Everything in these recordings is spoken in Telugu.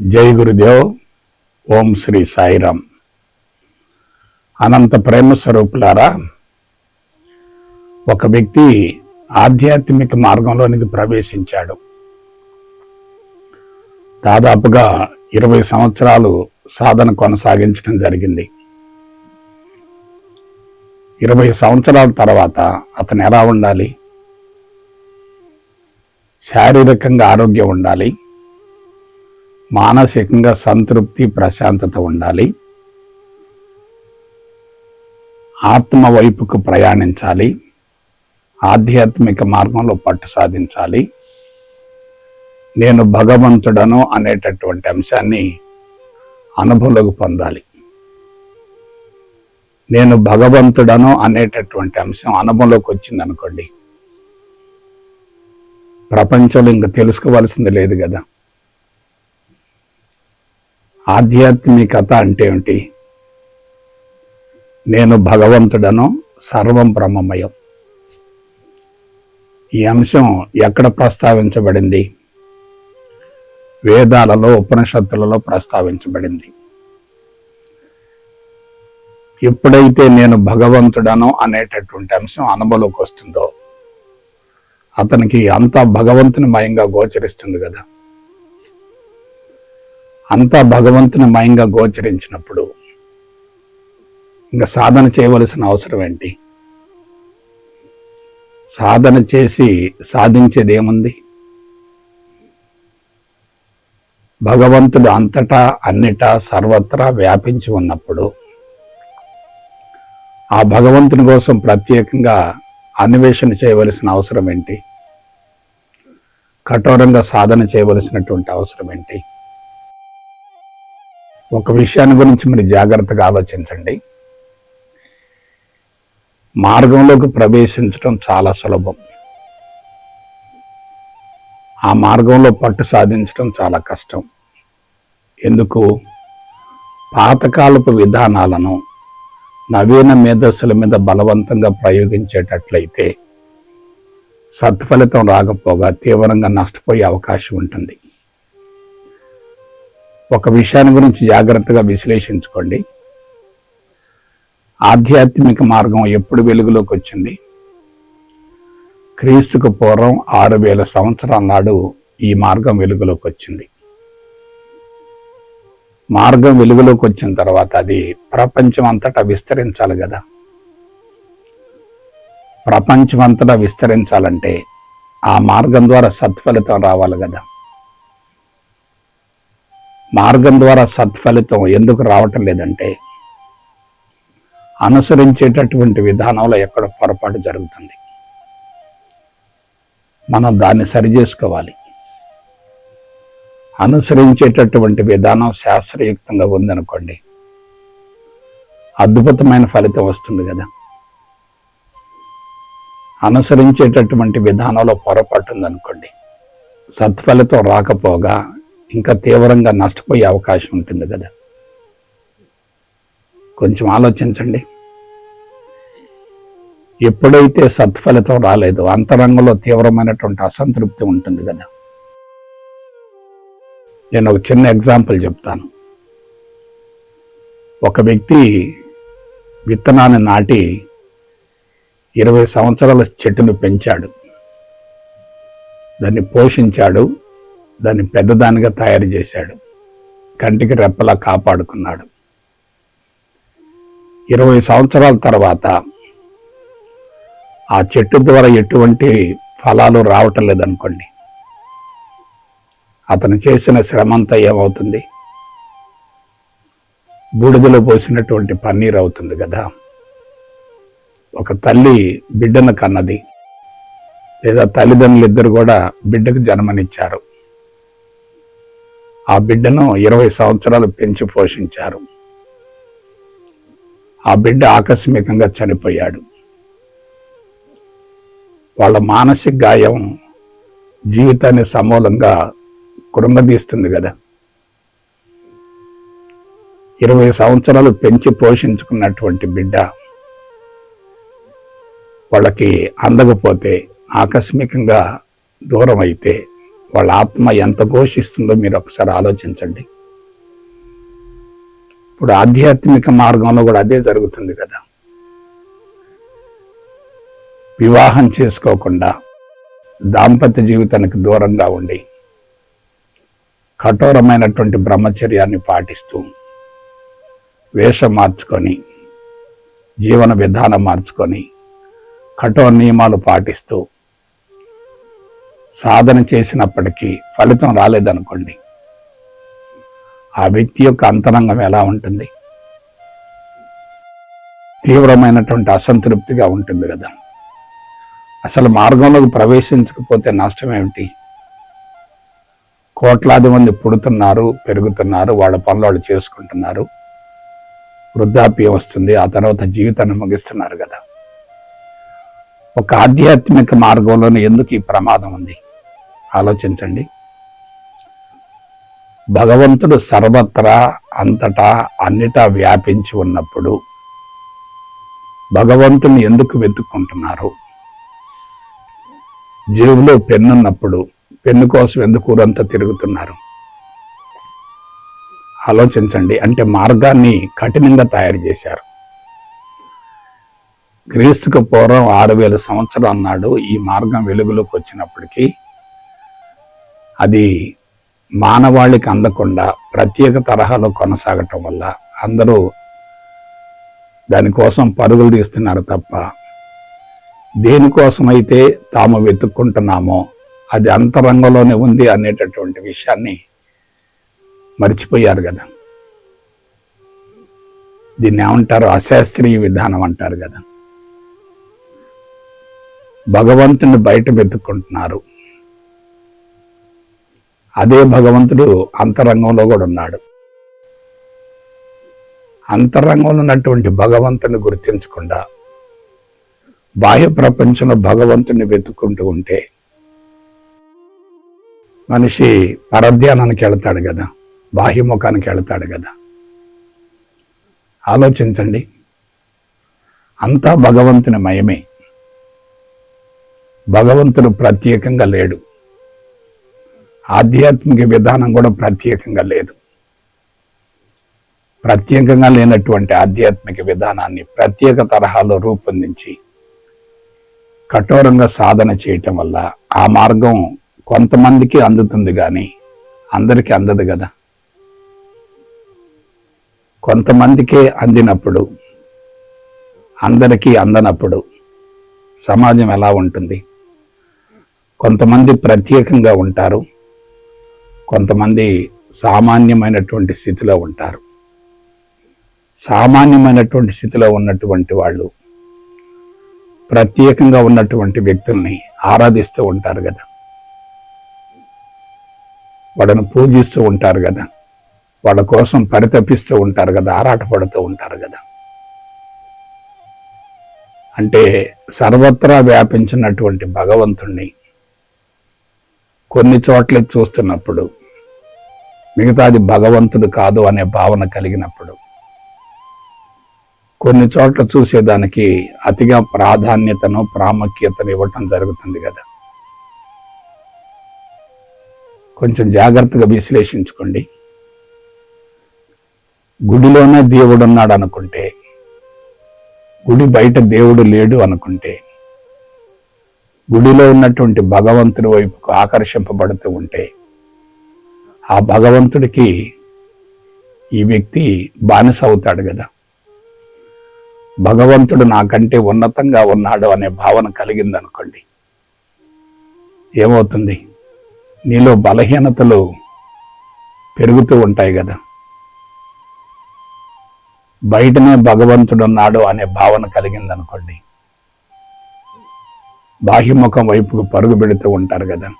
జై గురుదేవ్ ఓం శ్రీ సాయిరామ్. అనంత ప్రేమ స్వరూపులారా ఒక వ్యక్తి ఆధ్యాత్మిక మార్గంలోనికి ప్రవేశించాడు. దాదాపుగా ఇరవై సంవత్సరాలు సాధన కొనసాగించడం జరిగింది. ఇరవై సంవత్సరాల తర్వాత అతను ఎలా ఉండాలి? శారీరకంగా ఆరోగ్యం ఉండాలి? మానసికంగా సంతృప్తి ప్రశాంతత ఉండాలి. ఆత్మ వైపుకు ప్రయాణించాలి. ఆధ్యాత్మిక మార్గంలో పట్టు సాధించాలి. నేను భగవంతుడను అనేటటువంటి అంశాన్ని అనుభవంలోకి పొందాలి. నేను భగవంతుడను అనేటటువంటి అంశం అనుభవంలోకి వచ్చింది అనుకోండి ప్రపంచంలో ఇంకా తెలుసుకోవాల్సింది లేదు కదా. ఆధ్యాత్మికత అంటే ఏమిటి? నేను భగవంతుడను సర్వం బ్రహ్మమయం. ఈ అంశం ఎక్కడ ప్రస్తావించబడింది? వేదాలలో ఉపనిషత్తులలో ప్రస్తావించబడింది. ఎప్పుడైతే నేను భగవంతుడను అనేటటువంటి అంశం అనుభవంలోకి వస్తుందో అతనికి అంతా భగవంతుని మయంగా గోచరిస్తుంది కదా. అంతా భగవంతుని మయంగా గోచరించినప్పుడు ఇంకా సాధన చేయవలసిన అవసరం ఏంటి? సాధన చేసి సాధించేది ఏముంది భగవంతుడు అంతటా అన్నిటా సర్వత్రా వ్యాపించి ఉన్నప్పుడు ఆ భగవంతుని కోసం ప్రత్యేకంగా అన్వేషణ చేయవలసిన అవసరం ఏంటి? కఠోరంగా సాధన చేయవలసినటువంటి అవసరం ఏంటి? ఒక విషయాన్ని గురించి మీరు జాగ్రత్తగా ఆలోచించండి. మార్గంలోకి ప్రవేశించడం చాలా సులభం. ఆ మార్గంలో పట్టు సాధించడం చాలా కష్టం. ఎందుకు? పాతకాలపు విధానాలను నవీన మేధస్సుల మీద బలవంతంగా ప్రయోగించేటట్లయితే సత్ఫలితం రాకపోగా తీవ్రంగా నష్టపోయే అవకాశం ఉంటుంది. ఒక విషయాన్ని గురించి జాగ్రత్తగా విశ్లేషించుకోండి. ఆధ్యాత్మిక మార్గం ఎప్పుడు వెలుగులోకి వచ్చింది? క్రీస్తుకు పూర్వం ఆరు వేల సంవత్సరాల నాడు ఈ మార్గం వెలుగులోకి వచ్చింది. మార్గం వెలుగులోకి వచ్చిన తర్వాత అది ప్రపంచం అంతటా విస్తరించాలి కదా. ప్రపంచం అంతటా విస్తరించాలంటే ఆ మార్గం ద్వారా సత్ఫలితం రావాలి కదా. మార్గం ద్వారా సత్ఫలితం ఎందుకు రావటం లేదంటే అనుసరించేటటువంటి విధానంలో ఎక్కడ పొరపాటు జరుగుతుంది? మనం దాన్ని సరి చేసుకోవాలి. అనుసరించేటటువంటి విధానం శాస్త్రయుక్తంగా ఉందనుకోండి అద్భుతమైన ఫలితం వస్తుంది కదా. అనుసరించేటటువంటి విధానంలో పొరపాటు ఉందనుకోండి సత్ఫలితం రాకపోగా ఇంకా తీవ్రంగా నష్టపోయే అవకాశం ఉంటుంది కదా. కొంచెం ఆలోచించండి. ఎప్పుడైతే సత్ఫలితం రాలేదో అంతరంగంలో తీవ్రమైనటువంటి అసంతృప్తి ఉంటుంది కదా. నేను ఒక చిన్న ఎగ్జాంపుల్ చెప్తాను. ఒక వ్యక్తి విత్తనాన్ని నాటి ఇరవై సంవత్సరాల చెట్టును పెంచాడు. దాన్ని పోషించాడు. దాన్ని పెద్దదానిగా తయారు చేశాడు. కంటికి రెప్పలా కాపాడుకున్నాడు. ఇరవై సంవత్సరాల తర్వాత ఆ చెట్టు ద్వారా ఎటువంటి ఫలాలు రావటం లేదనుకోండి. అతను చేసిన శ్రమంతా ఏమవుతుంది? బూడిదలో పోసినటువంటి పన్నీర్ అవుతుంది కదా. ఒక తల్లి బిడ్డను కన్నది. లేదా తల్లిదండ్రులు ఇద్దరు కూడా బిడ్డకు జన్మనిచ్చారు. ఆ బిడ్డను ఇరవై సంవత్సరాలు పెంచి పోషించారు. ఆ బిడ్డ ఆకస్మికంగా చనిపోయాడు. వాళ్ళ మానసిక గాయం జీవితాన్ని సమూలంగా కృంగదీస్తుంది కదా. ఇరవై సంవత్సరాలు పెంచి పోషించుకున్నటువంటి బిడ్డ వాళ్ళకి అందకపోతే ఆకస్మికంగా దూరం అయితే వాళ్ళ ఆత్మ ఎంత ఘోషిస్తుందో మీరు ఒకసారి ఆలోచించండి. ఇప్పుడు ఆధ్యాత్మిక మార్గంలో కూడా అదే జరుగుతుంది కదా. వివాహం చేసుకోకుండా దాంపత్య జీవితానికి దూరంగా ఉండి కఠోరమైనటువంటి బ్రహ్మచర్యాన్ని పాటిస్తూ వేషం మార్చుకొని జీవన విధానం మార్చుకొని కఠోర నియమాలు పాటిస్తూ సాధన చేసినప్పటికీ ఫలితం రాలేదనుకోండి ఆ వ్యక్తి యొక్క అంతరంగం ఎలా ఉంటుంది? తీవ్రమైనటువంటి అసంతృప్తిగా ఉంటుంది కదా. అసలు మార్గంలోకి ప్రవేశించకపోతే నష్టం ఏమిటి? కోట్లాది మంది పుడుతున్నారు పెరుగుతున్నారు వాళ్ళ పనులు వాళ్ళు చేసుకుంటున్నారు. వృద్ధాప్యం వస్తుంది ఆ తర్వాత జీవితాన్ని ముగిస్తున్నారు కదా. ఒక ఆధ్యాత్మిక మార్గంలోనే ఎందుకు ఈ ప్రమాదం ఉంది? ఆలోచించండి. భగవంతుడు సర్వత్రా అంతటా అన్నిటా వ్యాపించి ఉన్నప్పుడు భగవంతుని ఎందుకు వెతుక్కుంటున్నారు? జేబులో పెన్నున్నప్పుడు పెన్ను కోసం ఎందుకు ఊరంతా తిరుగుతున్నారు? ఆలోచించండి. అంటే మార్గాన్ని కఠినంగా తయారు చేశారు. క్రీస్తుకు పూర్వం ఆరు వేల సంవత్సరం అన్నాడు. ఈ మార్గం వెలుగులోకి వచ్చినప్పటికీ అది మానవాళికి అందకుండా ప్రత్యేక తరహాలో కొనసాగటం వల్ల అందరూ దానికోసం పరుగులు తీస్తున్నారు తప్ప దేనికోసమైతే తాము వెతుక్కుంటున్నామో అది అంతరంగంలోనే ఉంది అనేటటువంటి విషయాన్ని మర్చిపోయారు కదా. దీన్ని ఏమంటారు? అశాస్త్రీయ విధానం అంటారు కదా. భగవంతుని బయట వెతుక్కుంటున్నారు. అదే భగవంతుడు అంతరంగంలో కూడా ఉన్నాడు. అంతరంగంలో ఉన్నటువంటి భగవంతుని గుర్తించకుండా బాహ్య ప్రపంచంలో భగవంతుని వెతుక్కుంటూ ఉంటే మనిషి పరధ్యానానికి వెళతాడు కదా బాహ్యముఖానికి వెళతాడు కదా. ఆలోచించండి. అంతా భగవంతుని మయమే. భగవంతుడు ప్రత్యేకంగా లేడు. ఆధ్యాత్మిక విధానం కూడా ప్రత్యేకంగా లేదు. ప్రత్యేకంగా లేనటువంటి ఆధ్యాత్మిక విధానాన్ని ప్రత్యేక తరహాలో రూపొందించి కఠోరంగా సాధన చేయటం వల్ల ఆ మార్గం కొంతమందికి అందుతుంది కానీ అందరికీ అందదు కదా. కొంతమందికే అందినప్పుడు అందరికీ అందనప్పుడు సమాజం ఎలా ఉంటుంది? కొంతమంది ప్రత్యేకంగా ఉంటారు కొంతమంది సామాన్యమైనటువంటి స్థితిలో ఉంటారు. సామాన్యమైనటువంటి స్థితిలో ఉన్నటువంటి వాళ్ళు ప్రత్యేకంగా ఉన్నటువంటి వ్యక్తుల్ని ఆరాధిస్తూ ఉంటారు కదా వాళ్ళను పూజిస్తూ ఉంటారు కదా వాళ్ళ కోసం పరితపిస్తూ ఉంటారు కదా ఆరాటపడుతూ ఉంటారు కదా అంటే సర్వత్రా వ్యాపించినటువంటి భగవంతుణ్ణి కొన్ని చోట్ల చూస్తున్నప్పుడు మిగతాది భగవంతుడు కాదు అనే భావన కలిగినప్పుడు కొన్ని చోట్ల చూసేదానికి అతిగా ప్రాధాన్యతను ప్రాముఖ్యతను ఇవ్వటం జరుగుతుంది కదా. కొంచెం జాగ్రత్తగా విశ్లేషించుకోండి. గుడిలోనే దేవుడున్నాడు అనుకుంటే గుడి బయట దేవుడు లేడు అనుకుంటే గుడిలో ఉన్నటువంటి భగవంతుడి వైపుకు ఆకర్షింపబడుతూ ఉంటే ఆ భగవంతుడికి ఈ వ్యక్తి బానిస అవుతాడు కదా. భగవంతుడు నాకంటే ఉన్నతంగా ఉన్నాడు అనే భావన కలిగింది అనుకోండి ఏమవుతుంది? నీలో బలహీనతలు పెరుగుతూ ఉంటాయి కదా. బయటనే భగవంతుడున్నాడు అనే భావన కలిగింది అనుకోండి బాహ్యముఖం వైపుకు పరుగు పెడుతూ ఉంటారు కదా.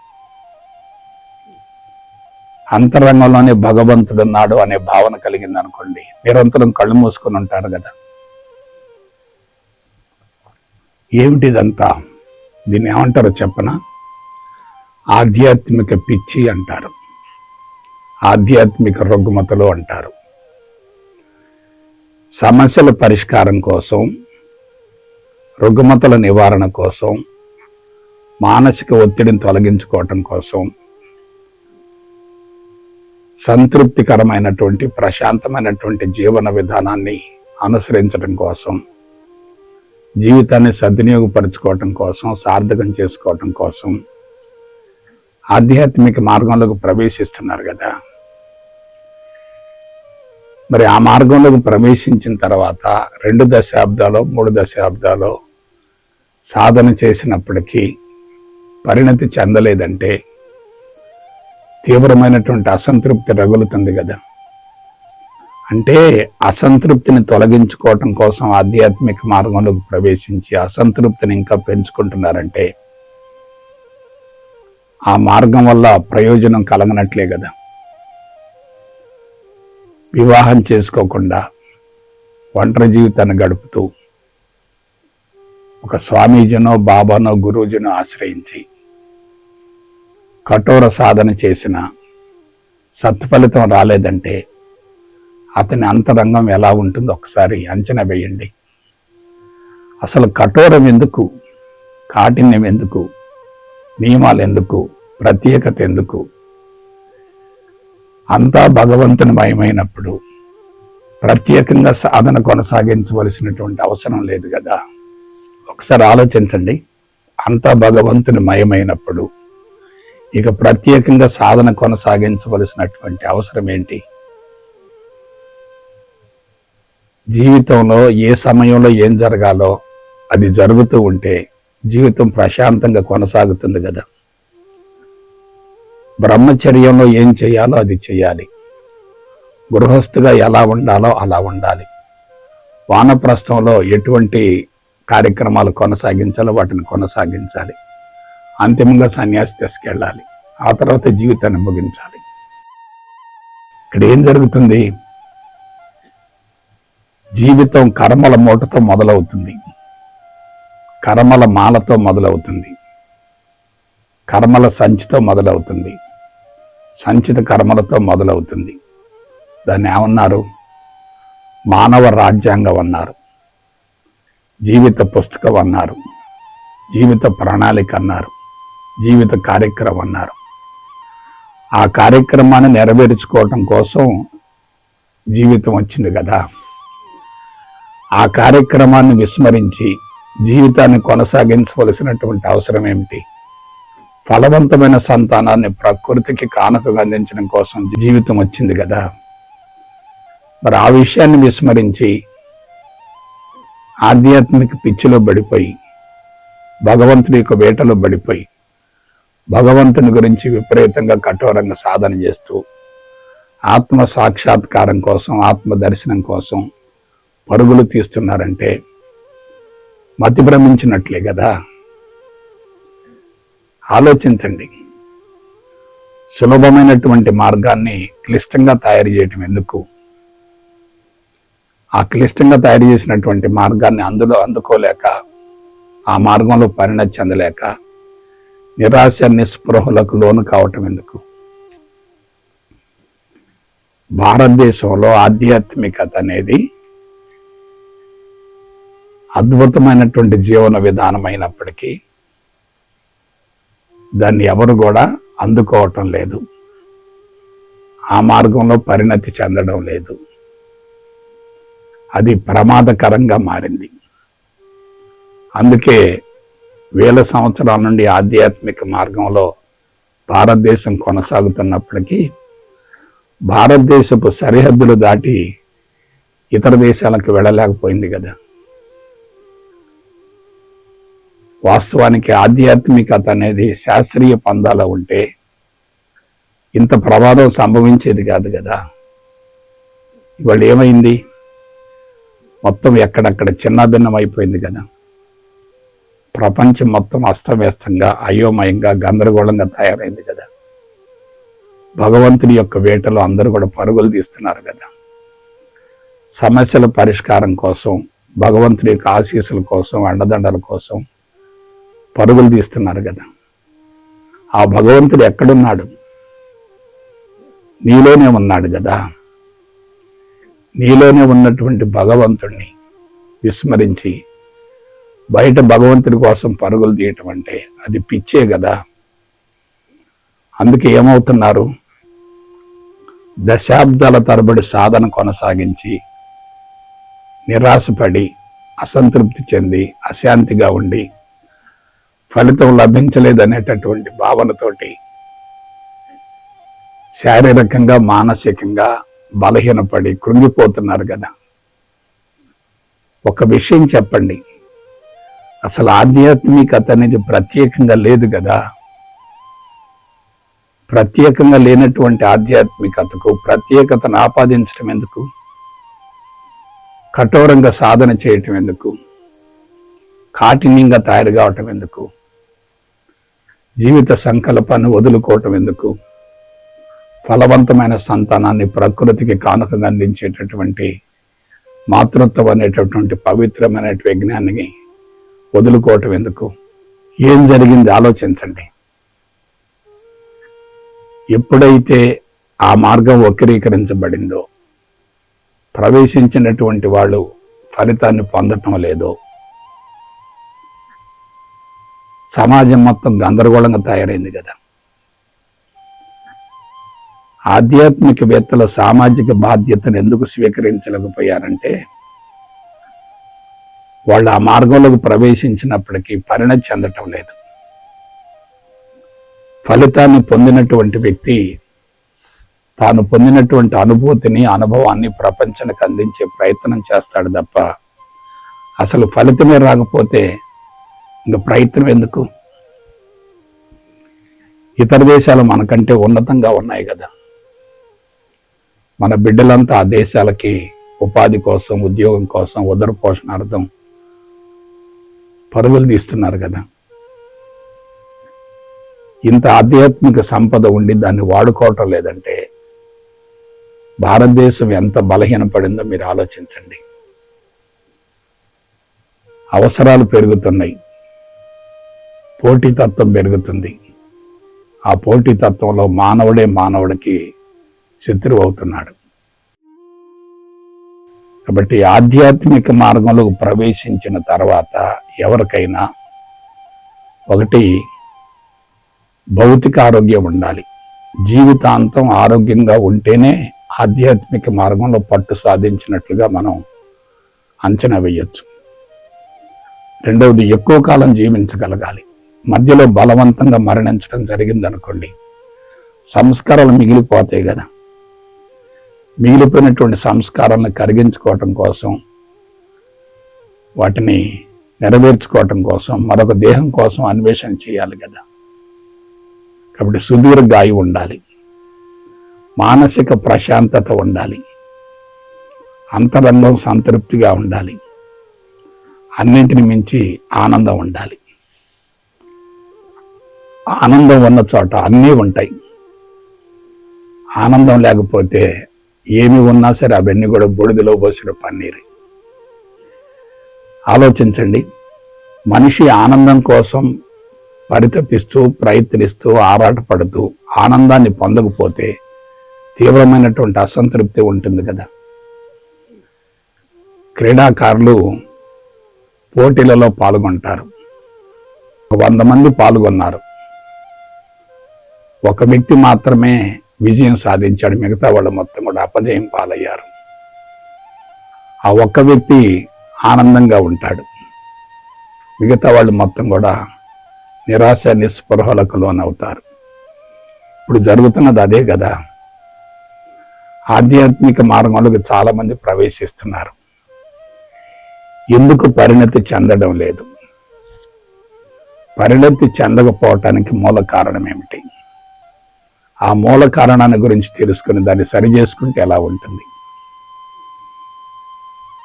అంతరంగంలోనే భగవంతుడున్నాడు అనే భావన కలిగింది అనుకోండి. నిరంతరం కళ్ళు మూసుకొని ఉంటారు కదా. ఏమిటిదంతా? దీన్ని ఏమంటారో చెప్పన? ఆధ్యాత్మిక పిచ్చి అంటారు. ఆధ్యాత్మిక రుగ్మతలు అంటారు. సమస్యల పరిష్కారం కోసం రుగ్మతల నివారణ కోసం మానసిక ఒత్తిడిని తొలగించుకోవటం కోసం సంతృప్తికరమైనటువంటి ప్రశాంతమైనటువంటి జీవన విధానాన్ని అనుసరించడం కోసం జీవితాన్ని సద్వినియోగపరచుకోవటం కోసం సార్థకం చేసుకోవటం కోసం ఆధ్యాత్మిక మార్గంలోకి ప్రవేశిస్తున్నారు కదా. మరి ఆ మార్గంలోకి ప్రవేశించిన తర్వాత రెండు దశాబ్దాలు మూడు దశాబ్దాలు సాధన చేసినప్పటికీ పరిణతి చెందలేదంటే తీవ్రమైనటువంటి అసంతృప్తి రగులుతుంది కదా. అంటే అసంతృప్తిని తొలగించుకోవటం కోసం ఆధ్యాత్మిక మార్గంలోకి ప్రవేశించి అసంతృప్తిని ఇంకా పెంచుకుంటున్నారంటే ఆ మార్గం వల్ల ప్రయోజనం కలగనట్లే కదా. వివాహం చేసుకోకుండా ఒంటరి జీవితాన్ని గడుపుతూ ఒక స్వామీజీనో బాబానో గురూజనో ఆశ్రయించి కఠోర సాధన చేసిన సత్ఫలితం రాలేదంటే అతని అంతరంగం ఎలా ఉంటుందో ఒకసారి అంచనా వేయండి. అసలు కఠోరం ఎందుకు? కాఠిన్యం ఎందుకు? నియమాలు ఎందుకు? ప్రత్యేకత ఎందుకు? అంతా భగవంతుని మయమైనప్పుడు ప్రత్యేకంగా సాధన కొనసాగించవలసినటువంటి అవసరం లేదు కదా. ఒకసారి ఆలోచించండి. అంతా భగవంతుని మయమైనప్పుడు ఇక ప్రత్యేకంగా సాధన కొనసాగించవలసినటువంటి అవసరం ఏంటి? జీవితంలో ఏ సమయంలో ఏం జరగాలో అది జరుగుతూ ఉంటే జీవితం ప్రశాంతంగా కొనసాగుతుంది కదా. బ్రహ్మచర్యంలో ఏం చేయాలో అది చేయాలి. గృహస్థుగా ఎలా ఉండాలో అలా ఉండాలి. వానప్రస్థంలో ఎటువంటి కార్యక్రమాలు కొనసాగించాలో వాటిని కొనసాగించాలి. అంతిమంగా సన్యాసి తీసుకెళ్ళాలి. ఆ తర్వాత జీవితాన్ని ముగించాలి. ఇక్కడ ఏం జరుగుతుంది? జీవితం కర్మల మూటతో మొదలవుతుంది. కర్మల మాలతో మొదలవుతుంది. కర్మల సంచితో మొదలవుతుంది. సంచిత కర్మలతో మొదలవుతుంది. దాన్ని ఏమన్నారు? మానవ రాజ్యాంగం అన్నారు. జీవిత పుస్తకం అన్నారు. జీవిత ప్రణాళిక అన్నారు. జీవిత కార్యక్రమం అన్నారు. ఆ కార్యక్రమాన్ని నెరవేర్చుకోవటం కోసం జీవితం వచ్చింది కదా. ఆ కార్యక్రమాన్ని విస్మరించి జీవితాన్ని కొనసాగించవలసినటువంటి అవసరం ఏమిటి? ఫలవంతమైన సంతానాన్ని ప్రకృతికి కానుకగా అందించడం కోసం జీవితం వచ్చింది కదా. మరి ఆ విషయాన్ని విస్మరించి ఆధ్యాత్మిక పిచ్చిలో పడిపోయి భగవంతుడి యొక్క వేటలో పడిపోయి భగవంతుని గురించి విపరీతంగా కఠోరంగా సాధన చేస్తూ ఆత్మ సాక్షాత్కారం కోసం ఆత్మ దర్శనం కోసం పరుగులు తీస్తున్నారంటే మతి భ్రమించినట్లే కదా. ఆలోచించండి. సులభమైనటువంటి మార్గాన్ని క్లిష్టంగా తయారు చేయటం ఎందుకు? ఆ క్లిష్టంగా తయారు చేసినటువంటి మార్గాన్ని అందులో అందుకోలేక ఆ మార్గంలో పరిణతి చెందలేక నిరాశ నిస్పృహలకు లోను కావటం ఎందుకు? భారతదేశంలో ఆధ్యాత్మికత అనేది అద్భుతమైనటువంటి జీవన విధానం అయినప్పటికీ దాన్ని ఎవరు కూడా అందుకోవటం లేదు. ఆ మార్గంలో పరిణతి చెందడం లేదు. అది ప్రమాదకరంగా మారింది. అందుకే వేల సంవత్సరాల నుండి ఆధ్యాత్మిక మార్గంలో భారతదేశం కొనసాగుతున్నప్పటికీ భారతదేశపు సరిహద్దులు దాటి ఇతర దేశాలకు వెళ్ళలేకపోయింది కదా. వాస్తవానికి ఆధ్యాత్మికత అనేది శాస్త్రీయ పందాలో ఉంటే ఇంత ప్రమాదం సంభవించేది కాదు కదా. ఇవాళ ఏమైంది? మొత్తం ఎక్కడక్కడ చిన్నభిన్నమైపోయింది కదా. ప్రపంచం మొత్తం అస్తవ్యస్తంగా అయోమయంగా గందరగోళంగా తయారైంది కదా. భగవంతుని యొక్క వేటలో అందరూ కూడా పరుగులు తీస్తున్నారు కదా. సమస్యల పరిష్కారం కోసం భగవంతుడి యొక్క ఆశీస్సుల కోసం అండదండల కోసం పరుగులు తీస్తున్నారు కదా. ఆ భగవంతుడు ఎక్కడున్నాడు? నీలోనే ఉన్నాడు కదా. నీలోనే ఉన్నటువంటి భగవంతుణ్ణి విస్మరించి బయట భగవంతుడి కోసం పరుగులు తీయటం అంటే అది పిచ్చే కదా. అందుకే ఏమవుతున్నారు? దశాబ్దాల తరబడి సాధన కొనసాగించి నిరాశపడి అసంతృప్తి చెంది అశాంతిగా ఉండి ఫలితం లభించలేదనేటటువంటి భావనతోటి శారీరకంగా మానసికంగా బలహీనపడి కృంగిపోతున్నారు కదా. ఒక విషయం చెప్పండి. అసలు ఆధ్యాత్మికత అనేది ప్రత్యేకంగా లేదు కదా. ప్రత్యేకంగా లేనటువంటి ఆధ్యాత్మికతకు ప్రత్యేకతను ఆపాదించడం ఎందుకు? కఠోరంగా సాధన చేయటం ఎందుకు? కాఠిన్యంగా తయారు కావటం ఎందుకు? జీవిత సంకల్పాన్ని వదులుకోవటం ఎందుకు? ఫలవంతమైన సంతానాన్ని ప్రకృతికి కానుకగా అందించేటటువంటి మాతృత్వం అనేటటువంటి పవిత్రమైన యజ్ఞాన్ని వదులుకోవటం ఎందుకు? ఏం జరిగింది? ఆలోచించండి. ఎప్పుడైతే ఆ మార్గం వక్రీకరించబడిందో ప్రవేశించినటువంటి వాళ్ళు ఫలితాన్ని పొందటం లేదో సమాజం మొత్తం గందరగోళంగా తయారైంది కదా. ఆధ్యాత్మికవేత్తలు సామాజిక బాధ్యతను ఎందుకు స్వీకరించలేకపోయారంటే వాళ్ళు ఆ మార్గంలోకి ప్రవేశించినప్పటికీ పరిణతి చెందటం లేదు. ఫలితాన్ని పొందినటువంటి వ్యక్తి తాను పొందినటువంటి అనుభూతిని అనుభవాన్ని ప్రపంచానికి అందించే ప్రయత్నం చేస్తాడు తప్ప అసలు ఫలితమే రాకపోతే ఇంకా ప్రయత్నం ఎందుకు? ఇతర దేశాలు మనకంటే ఉన్నతంగా ఉన్నాయి కదా. మన బిడ్డలంతా ఆ దేశాలకి ఉపాధి కోసం ఉద్యోగం కోసం ఉదర పోషణార్థం పరుగులు తీస్తున్నారు కదా. ఇంత ఆధ్యాత్మిక సంపద ఉండి దాన్ని వాడుకోవటం లేదంటే భారతదేశం ఎంత బలహీనపడిందో మీరు ఆలోచించండి. అవసరాలు పెరుగుతున్నాయి. పోటీతత్వం పెరుగుతుంది. ఆ పోటీతత్వంలో మానవుడే మానవుడికి శత్రువు అవుతున్నాడు. కాబట్టి ఆధ్యాత్మిక మార్గంలోకి ప్రవేశించిన తర్వాత ఎవరికైనా ఒకటి భౌతిక ఆరోగ్యం ఉండాలి. జీవితాంతం ఆరోగ్యంగా ఉంటేనే ఆధ్యాత్మిక మార్గంలో పట్టు సాధించినట్లుగా మనం అంచనా వేయచ్చు. రెండవది ఎక్కువ కాలం జీవించగలగాలి. మధ్యలో బలవంతంగా మరణించడం జరిగిందనుకోండి సంస్కారాలు మిగిలిపోతాయి కదా. మిగిలిపోయినటువంటి సంస్కారాలను కరిగించుకోవటం కోసం వాటిని నెరవేర్చుకోవటం కోసం మరొక దేహం కోసం అన్వేషణ చేయాలి కదా. కాబట్టి సుదీర్ఘ గాయి ఉండాలి. మానసిక ప్రశాంతత ఉండాలి. అంతరంగం సంతృప్తిగా ఉండాలి. అన్నింటిని మించి ఆనందం ఉండాలి. ఆనందం ఉన్న చోట అన్నీ ఉంటాయి. ఆనందం లేకపోతే ఏమి ఉన్నా సరే అవన్నీ కూడా బూడిదలో పోసిన పన్నీరు. ఆలోచించండి. మనిషి ఆనందం కోసం పరితపిస్తూ ప్రయత్నిస్తూ ఆరాటపడుతూ ఆనందాన్ని పొందకపోతే తీవ్రమైనటువంటి అసంతృప్తి ఉంటుంది కదా. క్రీడాకారులు పోటీలలో పాల్గొంటారు. వంద మంది పాల్గొన్నారు. ఒక వ్యక్తి మాత్రమే విజయం సాధించాడు. మిగతా వాళ్ళు మొత్తం కూడా అపజయం పాలయ్యారు. ఆ ఒక్క వ్యక్తి ఆనందంగా ఉంటాడు. మిగతా వాళ్ళు మొత్తం కూడా నిరాశ నిస్పృహలకు లోనవుతారు. ఇప్పుడు జరుగుతున్నది అదే కదా. ఆధ్యాత్మిక మార్గంలోకి చాలా మంది ప్రవేశిస్తున్నారు. ఎందుకు పరిణతి చెందడం లేదు? పరిణతి చెందకపోవటానికి మూల కారణం ఏమిటి? ఆ మూల కారణాన్ని గురించి తెలుసుకుని దాన్ని సరి చేసుకుంటే ఎలా ఉంటుంది?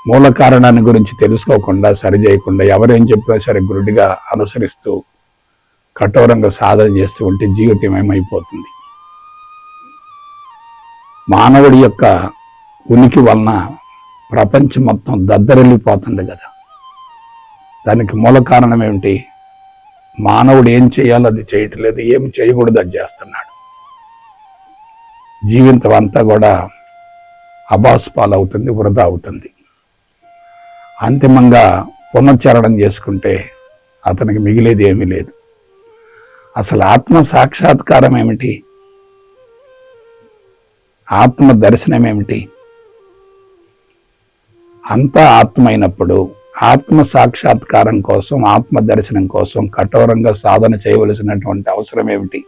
మూల కారణాన్ని గురించి తెలుసుకోకుండా సరి చేయకుండా ఎవరేం చెప్పినా సరే గురుడిగా అనుసరిస్తూ కఠోరంగా సాధన చేస్తూ ఉంటే జీవితం ఏమైపోతుంది? మానవుడి యొక్క ఉనికి వలన ప్రపంచం మొత్తం దద్దరిల్లిపోతుంది కదా. దానికి మూల కారణం ఏమిటి? మానవుడు ఏం చేయాలో అది చేయట్లేదు ఏం చేయకూడదు అది చేస్తున్నాడు. జీవితం అంతా కూడా అబాస్పాలవుతుంది వృధా అవుతుంది. అంతిమంగా పునశ్చరణం చేసుకుంటే అతనికి మిగిలేది ఏమీ లేదు. అసలు ఆత్మ సాక్షాత్కారం ఏమిటి? ఆత్మ దర్శనం ఏమిటి? అంతా ఆత్మ అయినప్పుడు ఆత్మ సాక్షాత్కారం కోసం ఆత్మ దర్శనం కోసం కఠోరంగా సాధన చేయవలసినటువంటి అవసరం ఏమిటి?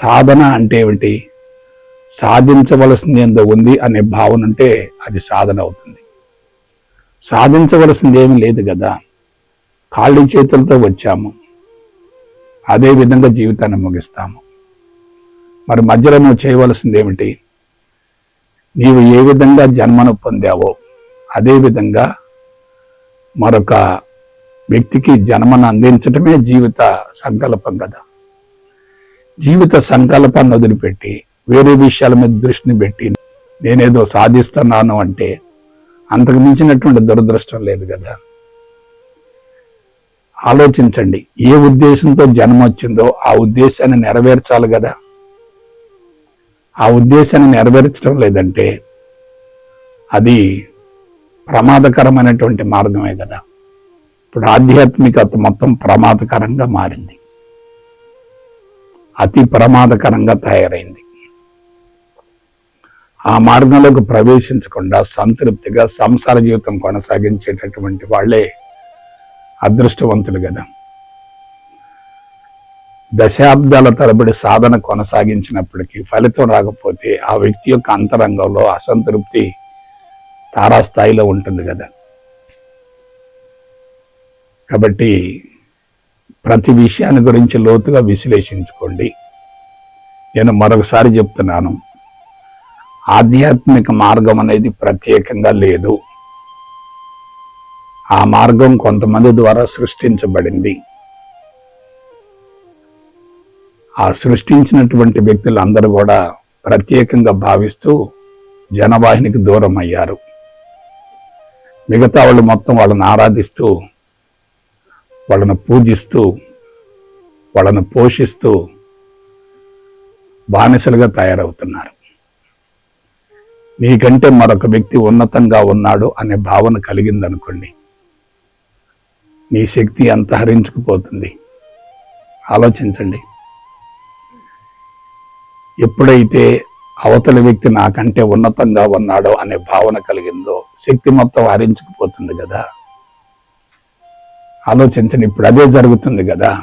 సాధన అంటే ఏమిటి? సాధించవలసింది ఎంత ఉంది అనే భావన ఉంటే అది సాధన అవుతుంది. సాధించవలసింది ఏమి లేదు కదా. ఖాళీ చేతులతో వచ్చాము. అదే విధంగా జీవితాన్ని ముగిస్తాము. మరి మధ్యలో నువ్వు చేయవలసింది ఏమిటి? నీవు ఏ విధంగా జన్మను పొందావో అదే విధంగా మరొక వ్యక్తికి జన్మను అందించటమే జీవిత సంకల్పం కదా. జీవిత సంకల్పాన్ని వదిలిపెట్టి వేరే విషయాల మీద దృష్టిని పెట్టి నేనేదో సాధిస్తున్నాను అంటే అంతకు మించినటువంటి దురదృష్టం లేదు కదా. ఆలోచించండి ఏ ఉద్దేశంతో జన్మ వచ్చిందో ఆ ఉద్దేశాన్ని నెరవేర్చాలి కదా. ఆ ఉద్దేశాన్ని నెరవేర్చడం లేదంటే అది ప్రమాదకరమైనటువంటి మార్గమే కదా. ఇప్పుడు ఆధ్యాత్మికత మొత్తం ప్రమాదకరంగా మారింది. అతి ప్రమాదకరంగా తయారైంది. ఆ మార్గంలోకి ప్రవేశించకుండా సంతృప్తిగా సంసార జీవితం కొనసాగించేటటువంటి వాళ్ళే అదృష్టవంతులు కదా. దశాబ్దాల తరబడి సాధన కొనసాగించినప్పటికీ ఫలితం రాకపోతే ఆ వ్యక్తి యొక్క అంతరంగంలో అసంతృప్తి తారాస్థాయిలో ఉంటుంది కదా. కాబట్టి ప్రతి విషయాన్ని గురించి లోతుగా విశ్లేషించుకోండి. నేను మరొకసారి చెప్తున్నాను. ఆధ్యాత్మిక మార్గం అనేది ప్రత్యేకంగా లేదు. ఆ మార్గం కొంతమంది ద్వారా సృష్టించబడింది. ఆ సృష్టించినటువంటి వ్యక్తులందరూ కూడా ప్రత్యేకంగా భావిస్తూ జనవాహినికి దూరం అయ్యారు మిగతా వాళ్ళు మొత్తం వాళ్ళని ఆరాధిస్తూ వాళ్ళను పూజిస్తూ వాళ్ళను పోషిస్తూ బానిసలుగా తయారవుతున్నారు. నీకంటే మరొక వ్యక్తి ఉన్నతంగా ఉన్నాడు అనే భావన కలిగిందనుకోండి నీ శక్తి అంత హరించుకుపోతుంది ఆలోచించండి. ఎప్పుడైతే అవతల వ్యక్తి నాకంటే ఉన్నతంగా ఉన్నాడో అనే భావన కలిగిందో శక్తి మొత్తం హరించుకుపోతుంది కదా. ఆలోచించండి. ఇప్పుడు అదే జరుగుతుంది కదా.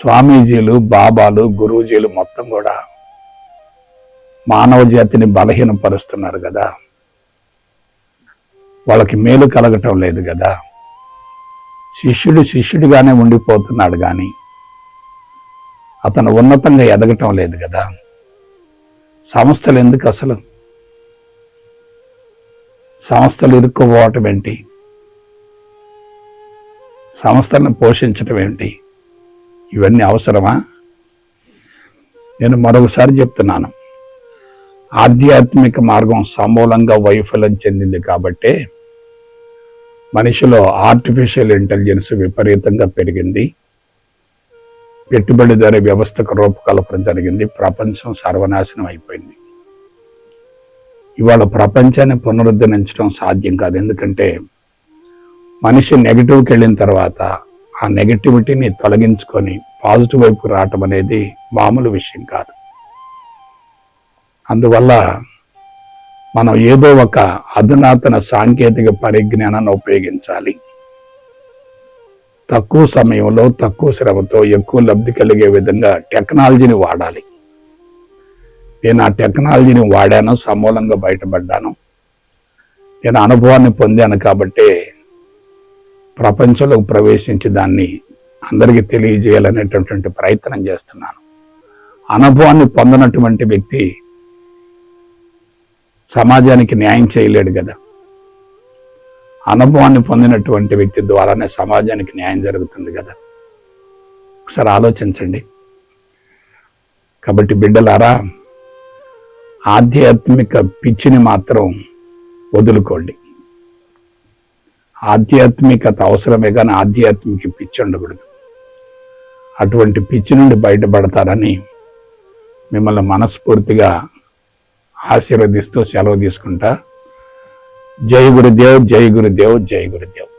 స్వామీజీలు బాబాలు గురూజీలు మొత్తం కూడా మానవ జాతిని బలహీనపరుస్తున్నారు కదా. వాళ్ళకి మేలు కలగటం లేదు కదా. శిష్యుడు శిష్యుడిగానే ఉండిపోతున్నాడు కానీ అతను ఉన్నతంగా ఎదగటం లేదు కదా. సంస్థలు ఎందుకు అసలు? సంస్థలు ఇరుక్కుపోవటం ఏంటి? సంస్థలను పోషించడం ఏంటి ఇవన్నీ అవసరమా? నేను మరొకసారి చెప్తున్నాను. ఆధ్యాత్మిక మార్గం సమూలంగా వైఫల్యం చెందింది కాబట్టే మనిషిలో ఆర్టిఫిషియల్ ఇంటెలిజెన్స్ విపరీతంగా పెరిగింది. పెట్టుబడిదారి వ్యవస్థకు రూపకల్పన జరిగింది. ప్రపంచం సర్వనాశనం అయిపోయింది. ఇవాళ ప్రపంచాన్ని పునరుద్ధరించడం సాధ్యం కాదు. ఎందుకంటే మనిషి నెగిటివ్కి వెళ్ళిన తర్వాత ఆ నెగిటివిటీని తొలగించుకొని పాజిటివ్ వైపు రావటం అనేది మామూలు విషయం కాదు. అందువల్ల మనం ఏదో ఒక అధునాతన సాంకేతిక పరిజ్ఞానాన్ని ఉపయోగించాలి. తక్కువ సమయంలో తక్కువ శ్రమతో ఎక్కువ లబ్ధి కలిగే విధంగా టెక్నాలజీని వాడాలి. నేను ఆ టెక్నాలజీని వాడాను సమూలంగా బయటపడ్డాను. నేను అనుభవాన్ని పొందాను కాబట్టి ప్రపంచంలోకి ప్రవేశించి దాన్ని అందరికీ తెలియజేయాలనేటటువంటి ప్రయత్నం చేస్తున్నాను. అనుభవాన్ని పొందనటువంటి వ్యక్తి సమాజానికి న్యాయం చేయలేడు కదా. అనుభవాన్ని పొందినటువంటి వ్యక్తి ద్వారానే సమాజానికి న్యాయం జరుగుతుంది కదా. ఒకసారి ఆలోచించండి. కాబట్టి బిడ్డలారా ఆధ్యాత్మిక పిచ్చిని మాత్రం వదులుకోండి. ఆధ్యాత్మికత అవసరమే కానీ ఆధ్యాత్మిక పిచ్చి ఉండకూడదు. అటువంటి పిచ్చి నుండి బయటపడతారని మిమ్మల్ని మనస్ఫూర్తిగా ఆశీర్వదిస్తూ సెలవు తీసుకుంటా. జై గురుదేవ్ జై గురుదేవ్ జై గురుదేవ్.